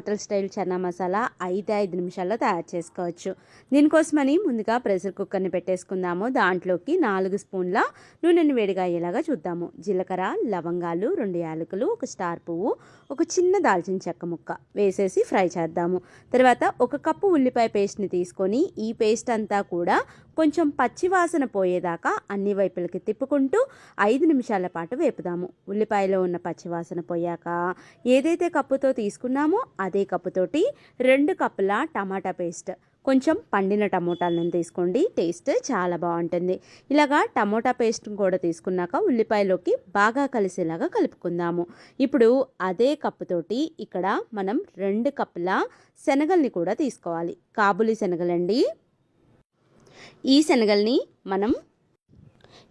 Hotel style chana masala ఐదు ఐదు నిమిషాల్లో తయారు చేసుకోవచ్చు. దీనికోసమని ముందుగా ప్రెషర్ కుక్కర్ని పెట్టేసుకుందాము. దాంట్లోకి నాలుగు స్పూన్ల నూనెను వేడిగా అయ్యేలాగా చూద్దాము. జీలకర్ర లవంగాలు రెండు యాలకులు ఒక స్టార్ పువ్వు ఒక చిన్న దాల్చిన చెక్క ముక్క వేసేసి ఫ్రై చేద్దాము. తర్వాత ఒక కప్పు ఉల్లిపాయ పేస్ట్ని తీసుకొని ఈ పేస్ట్ అంతా కూడా కొంచెం పచ్చి వాసన పోయేదాకా అన్ని వైపులకి తిప్పుకుంటూ ఐదు నిమిషాల పాటు వేపుదాము. ఉల్లిపాయలో ఉన్న పచ్చి వాసన పోయాక ఏదైతే కప్పుతో తీసుకున్నామో అదే కప్పుతోటి రెండు కప్పుల టమాటా పేస్ట్. కొంచెం పండిన టమోటాలను తీసుకోండి. టేస్ట్ చాలా బాగుంటుంది. ఇలాగా టమోటా పేస్ట్ కూడా తీసుకున్నాక ఉల్లిపాయలోకి బాగా కలిసేలాగా కలుపుకుందాము. ఇప్పుడు అదే కప్పుతోటి ఇక్కడ మనం రెండు కప్పుల శనగల్ని కూడా తీసుకోవాలి. కాబులి శనగలండి. ఈ శనగల్ని మనం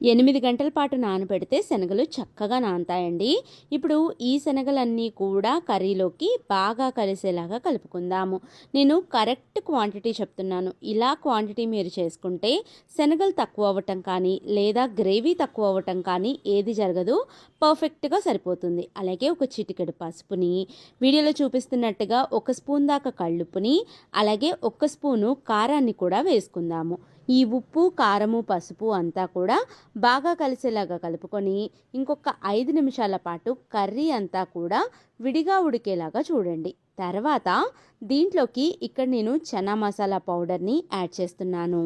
ఎనిమిది గంటల పాటు నానబెడితే శనగలు చక్కగా నానతాయండి. ఇప్పుడు ఈ శనగలన్నీ కూడా కర్రీలోకి బాగా కలిసేలాగా కలుపుకుందాము. నేను కరెక్ట్ క్వాంటిటీ చెప్తున్నాను. ఇలా క్వాంటిటీ మీరు చేసుకుంటే శనగలు తక్కువ అవ్వటం కానీ లేదా గ్రేవీ తక్కువ అవ్వటం కానీ ఏది జరగదు. పర్ఫెక్ట్గా సరిపోతుంది. అలాగే ఒక చిటికెడు పసుపుని వీడియోలో చూపిస్తున్నట్టుగా ఒక స్పూన్ దాకా కళ్ళుప్పుని అలాగే ఒక స్పూను కారాన్ని కూడా వేసుకుందాము. ఈ ఉప్పు కారము పసుపు అంతా కూడా బాగా కలిసేలాగా కలుపుకొని ఇంకొక ఐదు నిమిషాల పాటు కర్రీ అంతా కూడా విడిగా ఉడికేలాగా చూడండి. తర్వాత దీంట్లోకి ఇక్కడ నేను చనా మసాలా పౌడర్ని యాడ్ చేస్తున్నాను.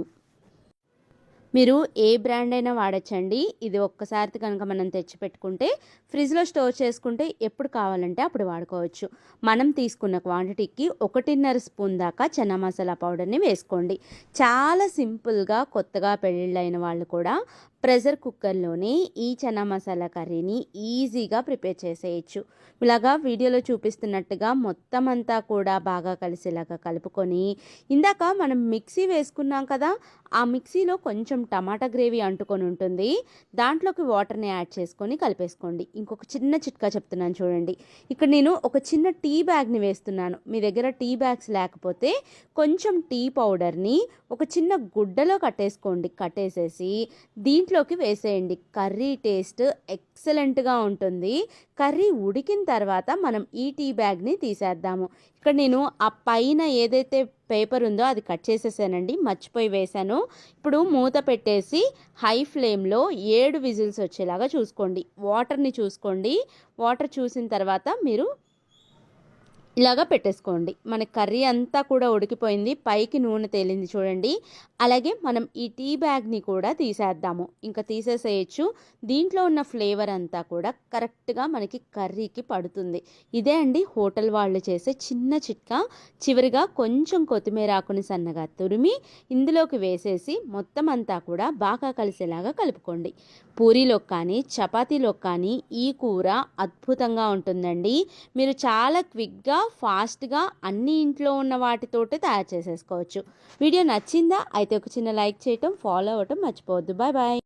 మీరు ఏ బ్రాండ్ అయినా వాడచ్చండి. ఇది ఒక్కసారి కనుక మనం తెచ్చిపెట్టుకుంటే ఫ్రిడ్జ్లో స్టోర్ చేసుకుంటే ఎప్పుడు కావాలంటే అప్పుడు వాడుకోవచ్చు. మనం తీసుకున్న క్వాంటిటీకి ఒకటిన్నర స్పూన్ దాకా చనా మసాలా పౌడర్ని వేసుకోండి. చాలా సింపుల్గా కొత్తగా పెళ్ళిళ్ళైన వాళ్ళు కూడా ప్రెషర్ కుక్కర్లోనే ఈ చనా మసాలా కర్రీని ఈజీగా ప్రిపేర్ చేసేయచ్చు. ఇలాగా వీడియోలో చూపిస్తున్నట్టుగా మొత్తం అంతా కూడా బాగా కలిసేలాగా కలుపుకొని ఇందాక మనం మిక్సీ వేసుకున్నాం కదా ఆ మిక్సీలో కొంచెం టమాటా గ్రేవీ అంటుకొని ఉంటుంది. దాంట్లోకి వాటర్ని యాడ్ చేసుకొని కలిపేసుకోండి. ఇంకొక చిన్న చిట్కా చెప్తున్నాను చూడండి. ఇక్కడ నేను ఒక చిన్న టీ బ్యాగ్ని వేస్తున్నాను. మీ దగ్గర టీ బ్యాగ్స్ లేకపోతే కొంచెం టీ పౌడర్ని ఒక చిన్న గుడ్డలో కట్టేసుకోండి. కట్టేసేసి దీంట్లో దీంట్లోకి వేసేయండి. కర్రీ టేస్ట్ ఎక్సలెంట్గా ఉంటుంది. కర్రీ ఉడికిన తర్వాత మనం ఈ టీ బ్యాగ్ని తీసేద్దాము. ఇక్కడ నేను ఆ పైన ఏదైతే పేపర్ ఉందో అది కట్ చేసేసానండి. మర్చిపోయి వేశాను. ఇప్పుడు మూత పెట్టేసి హై ఫ్లేమ్లో ఏడు విజిల్స్ వచ్చేలాగా చూసుకోండి. వాటర్ని చూసుకోండి. వాటర్ చూసిన తర్వాత మీరు ఇలాగా పెట్టేసుకోండి. మన కర్రీ అంతా కూడా ఉడికిపోయింది. పైకి నూనె తేలింది చూడండి. అలాగే మనం ఈ టీ బ్యాగ్ని కూడా తీసేద్దాము. ఇంకా తీసేసేయచ్చు. దీంట్లో ఉన్న ఫ్లేవర్ అంతా కూడా కరెక్ట్గా మనకి కర్రీకి పడుతుంది. ఇదే అండి హోటల్ వాళ్ళు చేసే చిన్న చిట్కా. చివరిగా కొంచెం కొత్తిమీర ఆకుని సన్నగా తురిమి ఇందులోకి వేసేసి మొత్తం అంతా కూడా బాగా కలిసేలాగా కలుపుకోండి. పూరీలో కానీ చపాతీలో కానీ ఈ కూర అద్భుతంగా ఉంటుందండి. మీరు చాలా క్విక్గా ఫాస్ట్గా అన్ని ఇంట్లో ఉన్న వాటితోటి తయారు చేసేసుకోవచ్చు. వీడియో నచ్చిందా? అయితే ఒక చిన్న లైక్ చేయటం ఫాలో అవ్వటం మర్చిపోవద్దు. Bye bye.